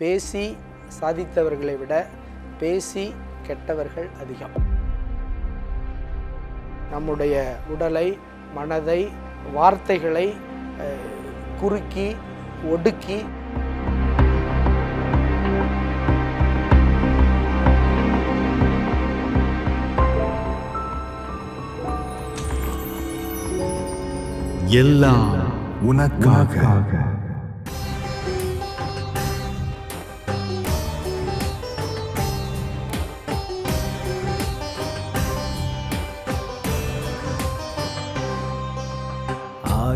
பேசி சாதித்தவர்களை விட பேசி கெட்டவர்கள் அதிகம். நம்முடைய உடலை மனதை வார்த்தைகளை குறுக்கி ஒடுக்கி எல்லாம் உனக்காக.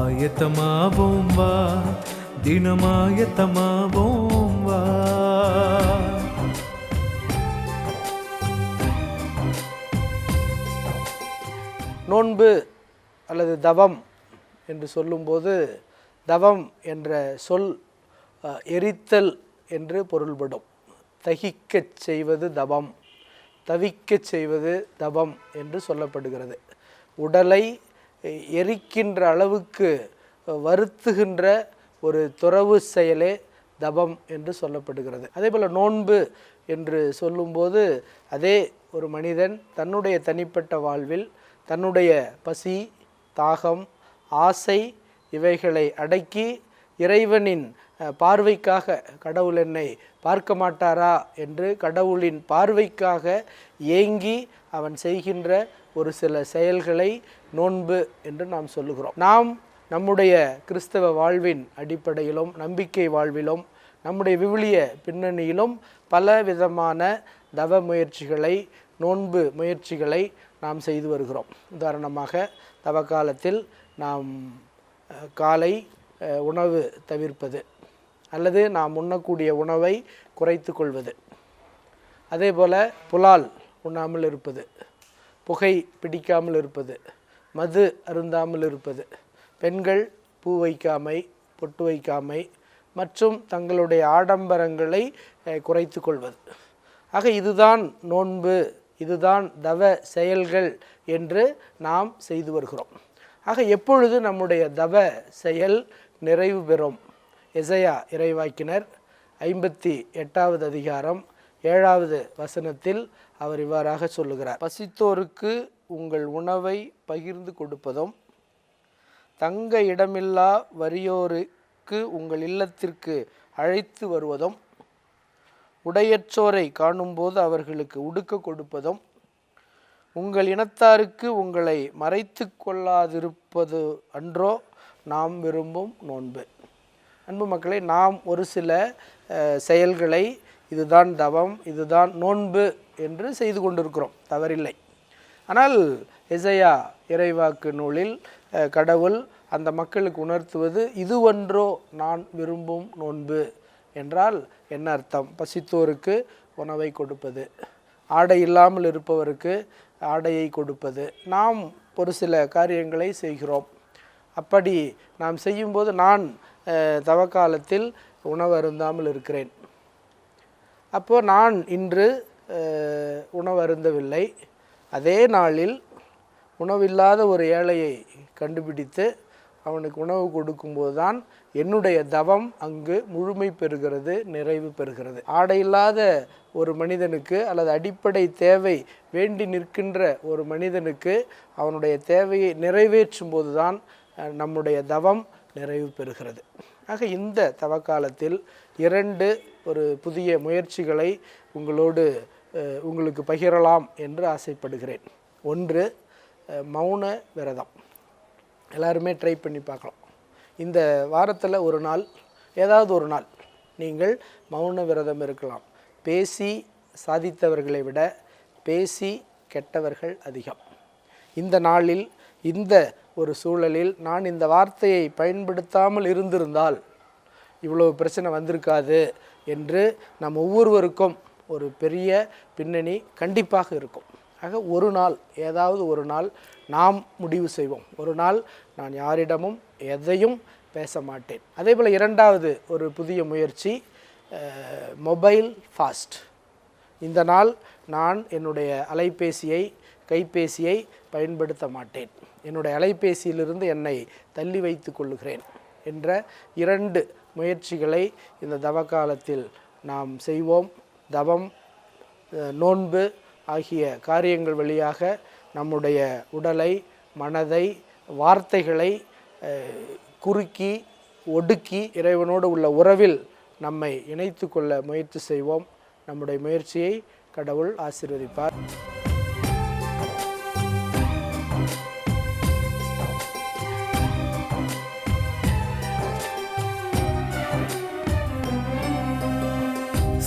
ஆயத்தமாவோம் வா தினமாயத்தமாவோம் வா. நோன்பு அல்லது தவம் என்று சொல்லும்போது தவம் என்ற சொல் எரித்தல் என்று பொருள்படும். தகிக்கச் செய்வது தவம் தவிக்கச் செய்வது தவம் என்று சொல்லப்படுகிறது. உடலை எரிக்கின்ற அளவுக்கு வருத்துகின்ற ஒரு துறவு செயலே தபம் என்று சொல்லப்படுகிறது. அதே போல் நோன்பு என்று சொல்லும்போது அதே ஒரு மனிதன் தன்னுடைய தனிப்பட்ட வாழ்வில் தன்னுடைய பசி தாகம் ஆசை இவைகளை அடக்கி இறைவனின் பார்வைக்காக கடவுள் என்னை பார்க்க மாட்டாரா என்று கடவுளின் பார்வைக்காக ஏங்கி அவன் செய்கின்ற ஒரு சில செயல்களை நோன்பு என்று நாம் சொல்லுகிறோம். நாம் நம்முடைய கிறிஸ்தவ வாழ்வின் அடிப்படையிலும் நம்பிக்கை வாழ்விலும் நம்முடைய விவிலிய பின்னணியிலும் பல விதமான தவ முயற்சிகளை நோன்பு முயற்சிகளை நாம் செய்து வருகிறோம். உதாரணமாக தவ காலத்தில் நாம் காலை உணவு தவிர்ப்பது. அல்லது நாம் உண்ணக்கூடிய உணவை குறைத்து கொள்வது. அதே போல் புலால் உண்ணாமல் இருப்பது புகை பிடிக்காமல் இருப்பது மது அருந்தாமல் இருப்பது பெண்கள் பூ வைக்காமை பொட்டு வைக்காமை மற்றும் தங்களுடைய ஆடம்பரங்களை குறைத்து கொள்வது. ஆக இதுதான் நோன்பு இதுதான் தவ செயல்கள் என்று நாம் செய்து வருகிறோம். ஆக எப்பொழுது நம்முடைய தவ செயல் நிறைவு பெறும்? எசையா இறைவாக்கினர் ஐம்பத்தி எட்டாவது அதிகாரம் ஏழாவது வசனத்தில் அவர் இவ்வாறாக சொல்லுகிறார். பசித்தோருக்கு உங்கள் உணவை பகிர்ந்து கொடுப்பதும் தங்க இடமில்லா வறியோருக்கு உங்கள் இல்லத்திற்கு அழைத்து வருவதும் உடையற்றோரை காணும்போது அவர்களுக்கு உடுக்க கொடுப்பதும் உங்கள் இனத்தாருக்கு உங்களை மறைத்து கொள்ளாதிருப்பது அன்றோ நாம் விரும்பும் நோன்பு. அன்பு மக்களை நாம் ஒரு சில செயல்களை இதுதான் தவம் இதுதான் நோன்பு என்று செய்து கொண்டிருக்கிறோம். தவறில்லை. ஆனால் இசையா இறைவாக்கு நூலில் கடவுள் அந்த மக்களுக்கு உணர்த்துவது இதுவன்றோ நான் விரும்பும் நோன்பு என்றால் என்ன அர்த்தம்? பசித்தோருக்கு உணவை கொடுப்பது ஆடை இல்லாமல் இருப்பவருக்கு ஆடையை கொடுப்பது. நாம் ஒரு சில காரியங்களை செய்கிறோம். அப்படி நாம் செய்யும்போது நான் தவக்காலத்தில் உணவு அருந்தாமல் இருக்கிறேன். அப்போது நான் இன்று உணவு அருந்தவில்லை அதே நாளில் உணவில்லாத ஒரு ஏழையை கண்டுபிடித்து அவனுக்கு உணவு கொடுக்கும்போது தான் என்னுடைய தவம் அங்கு முழுமை பெறுகிறது நிறைவு பெறுகிறது. ஆடையில்லாத ஒரு மனிதனுக்கு அல்லது அடிப்படை தேவை வேண்டி நிற்கின்ற ஒரு மனிதனுக்கு அவனுடைய தேவையை நிறைவேற்றும் போது தான் நம்முடைய தவம் நிறைவு பெறுகிறது. ஆக இந்த தவக்காலத்தில் இரண்டு ஒரு புதிய முயற்சிகளை உங்களோடு உங்களுக்கு பகிரலாம் என்று ஆசைப்படுகிறேன். ஒன்று மௌன விரதம். எல்லாருமே ட்ரை பண்ணி பார்க்கலாம். இந்த வாரத்தில் ஒரு நாள் ஏதாவது ஒரு நாள் நீங்கள் மௌன விரதம் இருக்கலாம். பேசி சாதித்தவர்களை விட பேசி கெட்டவர்கள் அதிகம். இந்த நாளில் இந்த ஒரு சூழலில் நான் இந்த வார்த்தையை பயன்படுத்தாமல் இருந்திருந்தால் இவ்வளவு பிரச்சனை வந்திருக்காது என்று நம் ஒவ்வொருவருக்கும் ஒரு பெரிய பின்னணி கண்டிப்பாக இருக்கும். ஆக ஒரு நாள் ஏதாவது ஒரு நாள் நாம் முடிவு செய்வோம். ஒரு நாள் நான் யாரிடமும் எதையும் பேச மாட்டேன். அதே போல் இரண்டாவது ஒரு புதிய முயற்சி மொபைல் ஃபாஸ்ட். இந்த நாள் நான் என்னுடைய அலைபேசியை கைபேசியை பயன்படுத்த மாட்டேன். என்னுடைய அலைபேசியிலிருந்து என்னை தள்ளி வைத்து கொள்ளுகிறேன் என்ற இரண்டு முயற்சிகளை இந்த தவ காலத்தில் நாம் செய்வோம். தவம் நோன்பு ஆகிய காரியங்கள் வழியாக நம்முடைய உடலை மனதை வார்த்தைகளை குறுக்கி ஒடுக்கி இறைவனோடு உள்ள உறவில் நம்மை இணைத்து கொள்ள முயற்சி செய்வோம். நம்முடைய முயற்சியை கடவுள் ஆசீர்வதிப்பார்.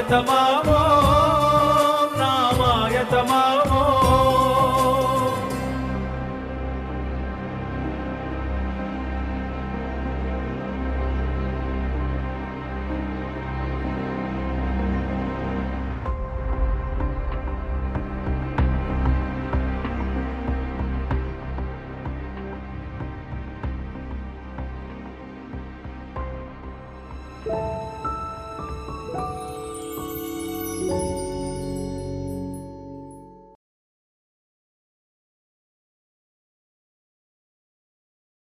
ஆயத்தமாவோம்